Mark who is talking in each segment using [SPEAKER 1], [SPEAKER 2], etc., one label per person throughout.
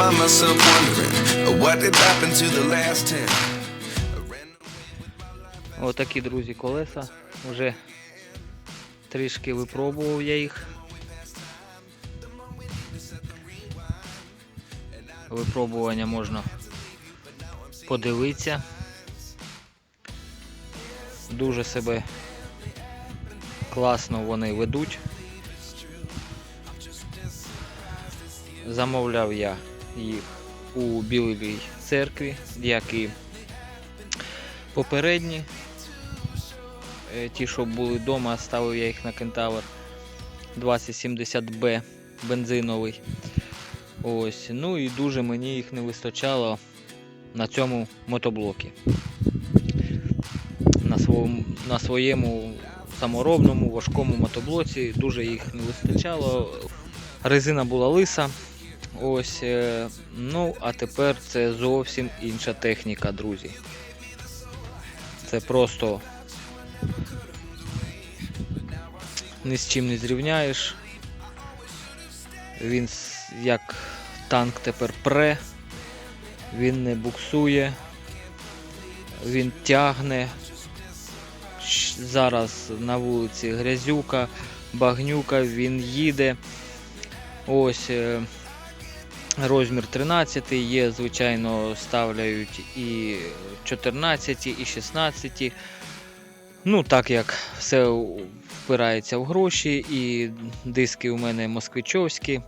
[SPEAKER 1] find myself wondering uh, what did happen to the last ten. I ran
[SPEAKER 2] Отакі, друзі, колеса. Вже трішки випробував я їх. Випробування можна подивитися. Дуже себе класно вони ведуть. Замовляв я їх у Білій церкві, як і попередні. Е, Ті, що були вдома, ставив я їх на кентавр 2070B бензиновий. Ось. Ну і дуже мені їх не вистачало на цьому мотоблокі. На своєму, на своєму саморобному важкому мотоблоці дуже їх не вистачало. Резина була лиса. Ось. е, Ну, а тепер це зовсім інша техніка, друзі. Це просто ні з чим не зрівняєш. Він як танк тепер пре, він не буксує, він тягне. Зараз на вулиці грязюка, багнюка, він їде. Ось е, розмір 13 є, звичайно, ставляють і 14, і 16. Ну, так як все впирається в гроші, і диски у мене москвичовські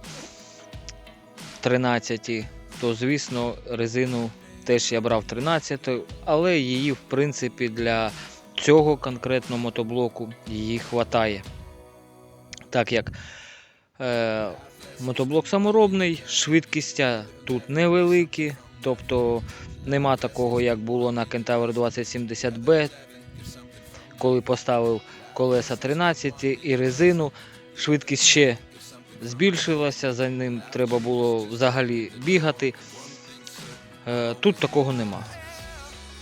[SPEAKER 2] 13, то звісно резину теж я брав 13, але її в принципі для цього конкретно мотоблоку її хватає. Так як е, мотоблок саморобний, швидкістя тут невеликі, тобто нема такого, як було на Kentaur 2070B, коли поставив колеса 13 і резину, швидкість ще збільшилася, за ним треба було взагалі бігати. Е, Тут такого нема.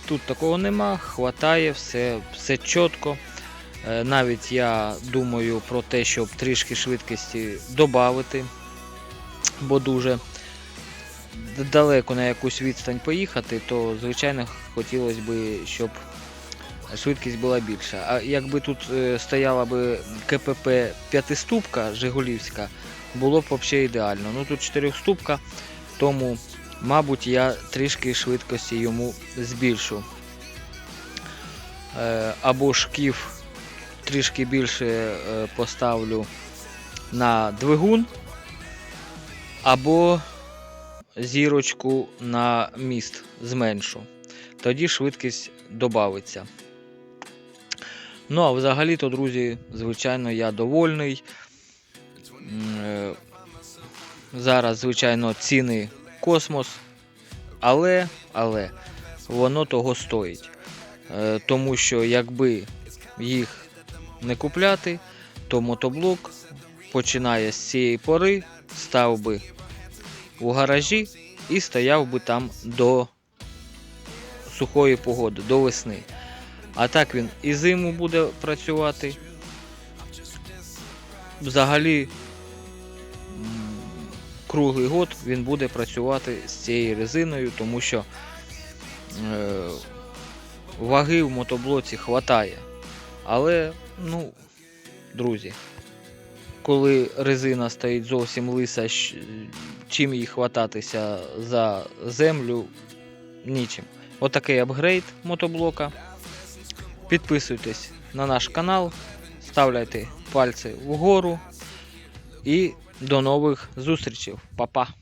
[SPEAKER 2] Тут такого нема, хватає, все, все чітко. Е, Навіть я думаю про те, щоб трішки швидкості додати, бо дуже далеко на якусь відстань поїхати, то звичайно хотілося б, щоб швидкість була більша. А якби тут е, стояла би КПП п'ятиступка Жигулівська, було б взагалі ідеально. Ну тут чотирьохступка, тому, мабуть, я трішки швидкості йому збільшу. Е, або шкіф трішки більше е, поставлю на двигун, або зірочку на міст зменшу. Тоді швидкість додається. Ну, а взагалі-то, друзі, звичайно, я довольний. Е, Зараз, звичайно, ціни космос, але, але воно того стоїть. Е, Тому що якби їх не купляти, то мотоблок починає з цієї пори, став би у гаражі і стояв би там до сухої погоди, до весни. А так він і зиму буде працювати. Взагалі, круглий год він буде працювати з цією резиною, тому що е, ваги в мотоблоці хватає. Але, ну, друзі, коли резина стоїть зовсім лиса, чим їй хвататися за землю, нічим. Отакий апгрейд мотоблока. Підписуйтесь на наш канал, ставляйте пальці вгору і до нових зустрічей. Па-па!